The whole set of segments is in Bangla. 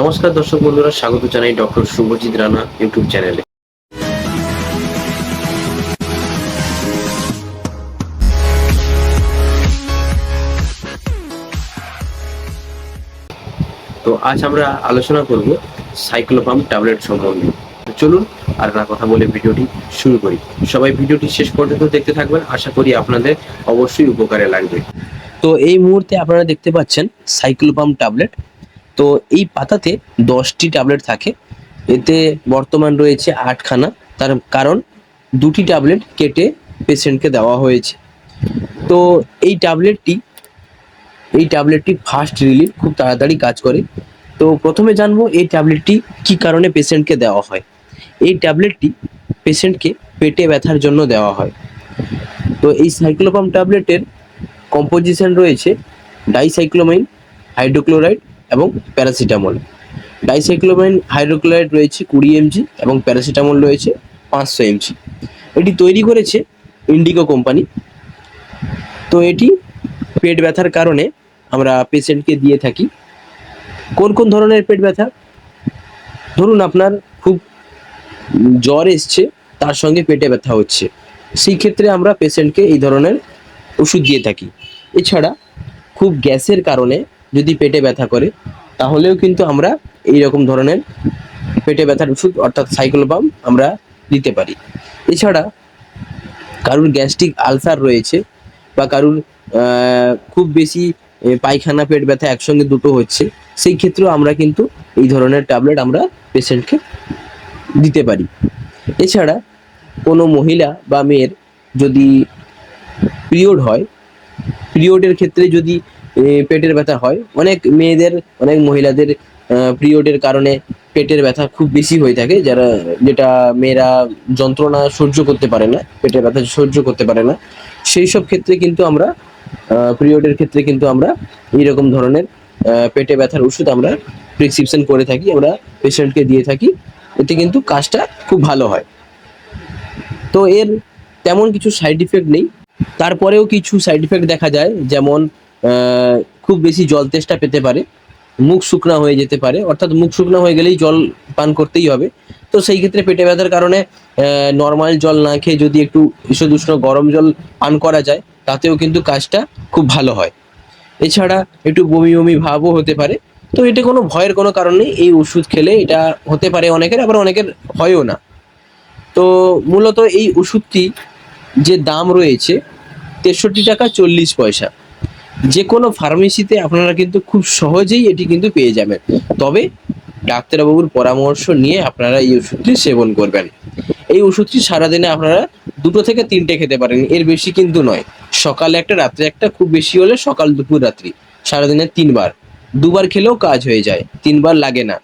নমস্কার দর্শক বন্ধুরা, স্বাগত জানাই ডক্টর শুভজিৎ রানা ইউটিউব চ্যানেলে। তো আজ আমরা আলোচনা করব সাইক্লোপাম ট্যাবলেট সম্বন্ধে। চলুন, আর না কথা বলে ভিডিওটি শুরু করি। সবাই ভিডিওটি শেষ পর্যন্ত দেখতে থাকবেন, আশা করি আপনাদের অবশ্যই উপকারে লাগবে। তো এই মুহূর্তে আপনারা দেখতে পাচ্ছেন সাইক্লোপাম ট্যাবলেট তো এই পাতাতে দশটি ট্যাবলেট থাকে। এতে বর্তমান রয়েছে আটখানা। তার কারণ দুটি ট্যাবলেট কেটে পেশেন্টকে দেওয়া হয়েছে। তো এই ট্যাবলেটটি এই ট্যাবলেটটি ফার্স্ট রিলিফ খুব তাড়াতাড়ি কাজ করে। তো প্রথমে জানব এই ট্যাবলেটটি কি কারণে পেশেন্টকে দেওয়া হয়। এই ট্যাবলেটটি পেশেন্টকে পেটে ব্যথার জন্য দেওয়া হয়। তো এই সাইক্লোপাম ট্যাবলেটের কম্পোজিশন রয়েছে ডাইসাইক্লোমাইন হাইড্রোক্লোরাইড এবং প্যারাসিটামল। ডাইসাইক্লোমাইন হাইড্রোক্লোরাইড রয়েছে কুড়ি এমজি এবং প্যারাসিটামল রয়েছে পাঁচশো এমজি। এটি তৈরি করেছে ইন্ডিগো কোম্পানি। তো এটি পেট ব্যথার কারণে আমরা পেশেন্টকে দিয়ে থাকি। কোন কোন ধরনের পেট ব্যথা? ধরুন আপনার খুব জ্বর এসছে, তার সঙ্গে পেটে ব্যথা হচ্ছে। সেই ক্ষেত্রে আমরা পেশেন্টকে এই ধরনের ওষুধ দিয়ে থাকি। এছাড়া খুব গ্যাসের কারণে যদি পেটে ব্যথা করে, তাহলেও কিন্তু আমরা এই রকম ধরনের পেটে ব্যথার ওষুধ, অর্থাৎ সাইক্লোপাম আমরা দিতে পারি। এছাড়া কারুর গ্যাস্ট্রিক আলসার রয়েছে বা কারুর খুব বেশি পায়খানা, পেট ব্যথা একসঙ্গে দুটো হচ্ছে, সেই ক্ষেত্রেও আমরা কিন্তু এই ধরনের ট্যাবলেট আমরা পেশেন্টকে দিতে পারি। এছাড়া কোনো মহিলা বা মেয়ের যদি পিরিয়ড হয়, পিরিয়ডের ক্ষেত্রে যদি পেটের ব্যথা হয়। অনেক মেয়েদের, অনেক মহিলাদের পিরিয়ডের কারণে পেটের ব্যথা খুব বেশি হয়ে থাকে, যারা, যেটা মেয়েরা যন্ত্রণা সহ্য করতে পারে না, পেটের ব্যথা সহ্য করতে পারে না। সেই সব ক্ষেত্রে কিন্তু আমরা পিরিয়ডের ক্ষেত্রে কিন্তু আমরা এইরকম ধরনের পেটে ব্যথার ওষুধ আমরা প্রেসক্রিপশন করে থাকি, আমরা পেশেন্টকে দিয়ে থাকি। এতে কিন্তু কাজটা খুব ভালো হয়। তো এর তেমন কিছু সাইড ইফেক্ট নেই। তারপরেও কিছু সাইড ইফেক্ট দেখা যায়, যেমন খুব বেশি জল তেষ্টা পেতে পারে। মুখ শুকনা হয়ে যেতে পারে। অর্থাৎ মুখ শুকনা হয়ে গেলেই জল পান করতেই হবে। তো সেই ক্ষেত্রে পেটে ব্যথার কারণে নর্মাল জল না খেয়ে যদি একটু ঈষদ উষ্ণ গরম জল পান করা যায়, তাতেও কিন্তু কাজটা খুব ভালো হয়। এছাড়া একটু বমি বমি ভাবও হতে পারে। তো এটা কোনো ভয়ের কোনো কারণ নেই। এই ওষুধ খেলে এটা হতে পারে অনেকের, আবার অনেকের হয়ও না। তো মূলত এই ওষুধটি যে দাম রয়েছে, তেষট্টি টাকা চল্লিশ পয়সা। যে কোনো ফার্মেসিতে আপনারা কিন্তু খুব সহজেই এটি কিন্তু পেয়ে যাবেন। তবে ডাক্তারবাবুর পরামর্শ নিয়ে আপনারা এই ওষুধটি সেবন করবেন। এই ওষুধটি সারাদিনে আপনারা দুটো থেকে তিনটে খেতে পারেন, এর বেশি কিন্তু নয়। সকালে একটা, রাত্রে একটা, খুব বেশি হলে সকাল, দুপুর, রাত্রি। সারাদিনে তিনবার। দুবার খেলেও কাজ হয়ে যায়, তিনবার লাগে না।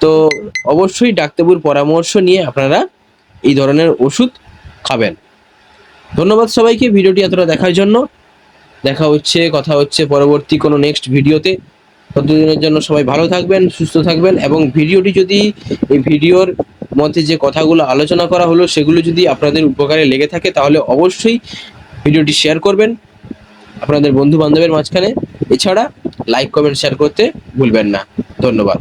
তো অবশ্যই ডাক্তারবাবুর পরামর্শ নিয়ে আপনারা এই ধরনের ওষুধ খাবেন। ধন্যবাদ সবাইকে, ভিডিওটি এতটা দেখার জন্য। দেখা হচ্ছে, কথা হচ্ছে পরবর্তী কোনো নেক্সট ভিডিওতে। ততদিনের জন্য সবাই ভালো থাকবেন, সুস্থ থাকবেন এবং ভিডিওটি যদি এই ভিডিওর মধ্যে যে কথাগুলো আলোচনা করা হলো, সেগুলো যদি আপনাদের উপকারে লেগে থাকে, তাহলে অবশ্যই ভিডিওটি শেয়ার করবেন আপনাদের বন্ধু বান্ধবের মাঝখানে। এছাড়া লাইক কমেন্ট শেয়ার করতে ভুলবেন না। ধন্যবাদ।